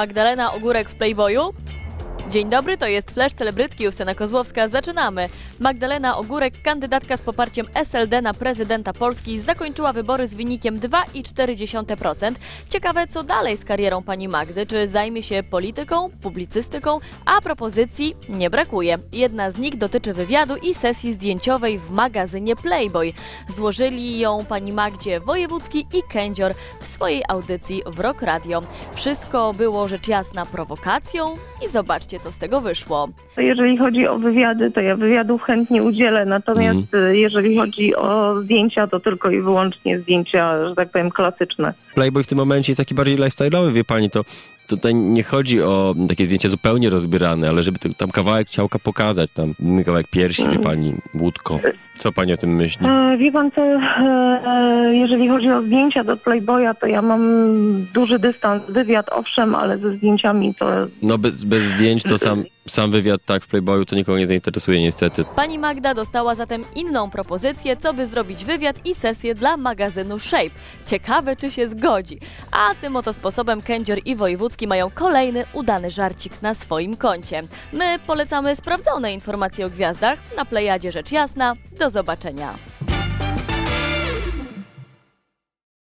Magdalena Ogórek w Playboyu? Dzień dobry, to jest Flash Celebrytki, Justyna Kozłowska. Zaczynamy. Magdalena Ogórek, kandydatka z poparciem SLD na prezydenta Polski, zakończyła wybory z wynikiem 2,4%. Ciekawe, co dalej z karierą pani Magdy. Czy zajmie się polityką, publicystyką? A propozycji nie brakuje. Jedna z nich dotyczy wywiadu i sesji zdjęciowej w magazynie Playboy. Złożyli ją pani Magdzie Wojewódzki i Kędzior w swojej audycji w Rock Radio. Wszystko było rzecz jasna prowokacją i zobaczcie, co z tego wyszło. To jeżeli chodzi o wywiady, to ja wywiadów chętnie udzielę, natomiast y, jeżeli chodzi o zdjęcia, to tylko i wyłącznie zdjęcia, że tak powiem, klasyczne. Playboy w tym momencie jest taki bardziej lifestyle'owy, wie pani, to tutaj nie chodzi o takie zdjęcia zupełnie rozbierane, ale żeby tam kawałek ciałka pokazać, tam kawałek piersi, wie pani, łódko. Co pani o tym myśli? E, wie pan co, e, jeżeli chodzi o zdjęcia do Playboya, to ja mam duży dystans. Wywiad owszem, ale ze zdjęciami to No bez, bez zdjęć to sam, sam wywiad tak w Playboyu to nikogo nie zainteresuje niestety. Pani Magda dostała zatem inną propozycję, co by zrobić wywiad i sesję dla magazynu Shape. Ciekawe, czy się zgodzi. A tym oto sposobem Kędzior i Wojewódzki mają kolejny udany żarcik na swoim koncie. My polecamy sprawdzone informacje o gwiazdach na Plejadzie Rzecz Jasna. Do zobaczenia.